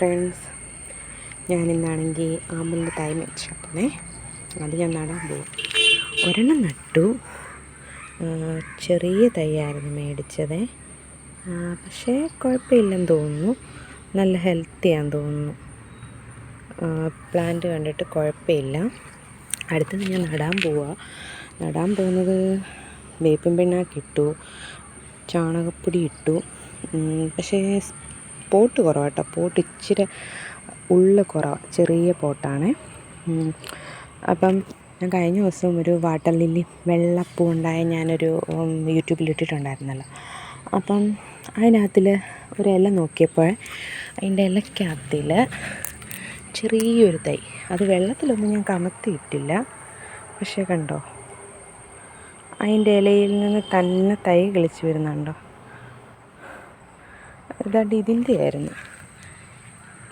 Friends ഞാൻ ഇന്നാണെങ്കിൽ ആമ്പലിന്റെ തൈ മേടിച്ചിട്ടേ അത് ഞാൻ നടാൻ പോകും ഒരെണ്ണം നട്ടു. ചെറിയ തൈയായിരുന്നു മേടിച്ചത്. പക്ഷേ കുഴപ്പമില്ലെന്ന് തോന്നുന്നു. നല്ല ഹെൽത്തിയാന്ന് തോന്നുന്നു. പ്ലാന്റ് കണ്ടിട്ട് കുഴപ്പമില്ല. അടുത്തത് ഞാൻ നടാൻ പോവുക നടാൻ പോകുന്നത് വേപ്പിൻ പിണ്ണാക്കിട്ടു ചാണകപ്പൊടി ഇട്ടു. പക്ഷേ പോട്ട് കുറവാട്ടോ പോട്ട് ഇച്ചിരി ഉള്ളു കുറവാണ് ചെറിയ പോട്ടാണ്. അപ്പം ഞാൻ കഴിഞ്ഞ ദിവസം ഒരു വാട്ടർ ലില്ലി വെള്ളപ്പൂ ഉണ്ടായ ഞാനൊരു യൂട്യൂബിൽ ഇട്ടിട്ടുണ്ടായിരുന്നല്ലോ. അപ്പം അതിനകത്തിൽ ഒരു ഇല നോക്കിയപ്പോൾ അതിന്റെ ഇലക്കകത്തിൽ ചെറിയൊരു തൈ. അത് വെള്ളത്തിലൊന്നും ഞാൻ കമത്തിയിട്ടില്ല. പക്ഷേ കണ്ടോ? അതിന്റെ ഇലയിൽ നിന്ന് തന്നെ തൈ കിളിച്ച് വരുന്നുണ്ടോ? ഇതാണ്ട് ഇതിന്റെ ആയിരുന്നു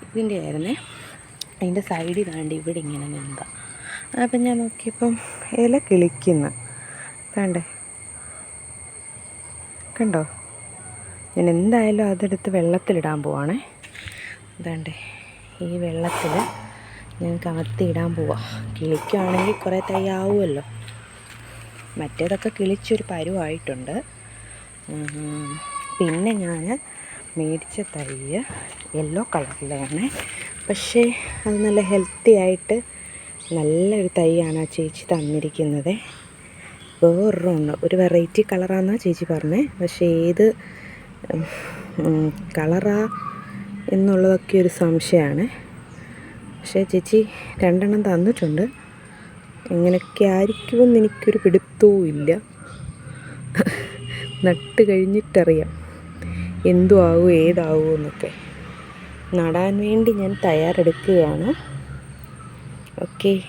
ഇതിന്റെ ആയിരുന്നേ അതിന്റെ സൈഡിൽ താണ്ട് ഇവിടെ ഇങ്ങനെ നിന്നതാ അപ്പം ഞാൻ നോക്കിയപ്പം ഇല കിളിക്കുന്നു. കണ്ടേ? കണ്ടോ? ഞാൻ എന്തായാലും അതെടുത്ത് വെള്ളത്തിലിടാൻ പോവാണേ. അതാണ്ടേ ഈ വെള്ളത്തിൽ ഞാൻ കമത്തിയിടാൻ പോവാ. കിളിക്കുവാണെങ്കിൽ കുറേ തൈ ആവുമല്ലോ മറ്റേതൊക്കെ കിളിച്ചൊരു പരുവായിട്ടുണ്ട്. പിന്നെ ഞാൻ മേടിച്ച തൈ യെല്ലോ കളറിലാണ് പക്ഷേ അത് നല്ല ഹെൽത്തി ആയിട്ട് നല്ലൊരു തൈയാണ് ആ ചേച്ചി തന്നിരിക്കുന്നത്. വേറൊരെണ്ണം ഒരു വെറൈറ്റി കളറാണെന്നാണ് ചേച്ചി പറഞ്ഞത് പക്ഷേ ഏത് കളറാ എന്നുള്ളതൊക്കെ ഒരു സംശയമാണ്. പക്ഷേ ചേച്ചി രണ്ടെണ്ണം തന്നിട്ടുണ്ട്. എങ്ങനെയൊക്കെ ആയിരിക്കുമെന്ന് എനിക്കൊരു പിടുത്തവും ഇല്ല നട്ട് കഴിഞ്ഞിട്ടറിയാം. എന്തു ആവും ഏതാവും എന്നൊക്കെ. നടാൻ വേണ്ടി ഞാൻ തയ്യാറെടുക്കുകയാണ്. ഓക്കെ.